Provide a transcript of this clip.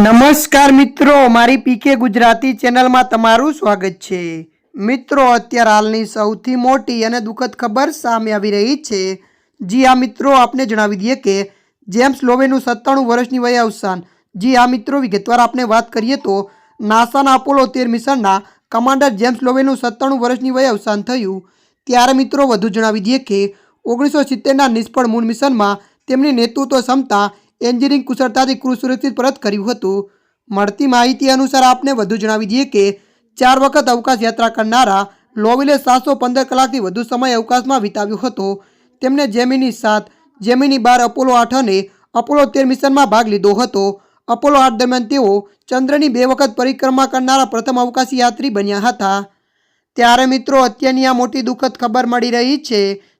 નમસ્કાર મિત્રો, મારી પીકે ગુજરાતી ચેનલમાં તમારું સ્વાગત છે. મિત્રો, અત્યારે હાલની સૌથી મોટી અને દુઃખદ ખબર સામે આવી રહી છે. જી આ મિત્રો, આપને જણાવી દઈએ કે જેમ્સ લોવેનું સત્તાણું વર્ષની વયે અવસાન. જી આ મિત્રો, વિગતવાર આપણે વાત કરીએ તો નાસાના અપોલો તેર મિશનના કમાન્ડર જેમ્સ લોવેનું સત્તાણું વર્ષની વયે અવસાન થયું. ત્યારે મિત્રો, વધુ જણાવી દઈએ કે ઓગણીસો સિત્તેરના નિષ્ફળ મૂળ મિશનમાં તેમની નેતૃત્વ ક્ષમતા એન્જિનિયરિંગ કુશળતાથી ક્રૂઝ સુરક્ષિત પરત કર્યું હતું. મળતી માહિતી અનુસાર આપને વધુ જણાવી દઈએ કે, ચાર વખત અવકાશ યાત્રા કરનારા લોવિલે સાતસો પંદર કલાકથી વધુ સમય અવકાશમાં વિતાવ્યો હતો. તેમણે જેમિની સાત, જેમિની બાર, અપોલો આઠ અને અપોલો તેર મિશનમાં ભાગ લીધો હતો. અપોલો આઠ દરમિયાન તેઓ ચંદ્રની બે વખત પરિક્રમા કરનારા પ્રથમ અવકાશી યાત્રી બન્યા હતા. ત્યારે મિત્રો, અત્યારની આ મોટી દુઃખદ ખબર મળી રહી છે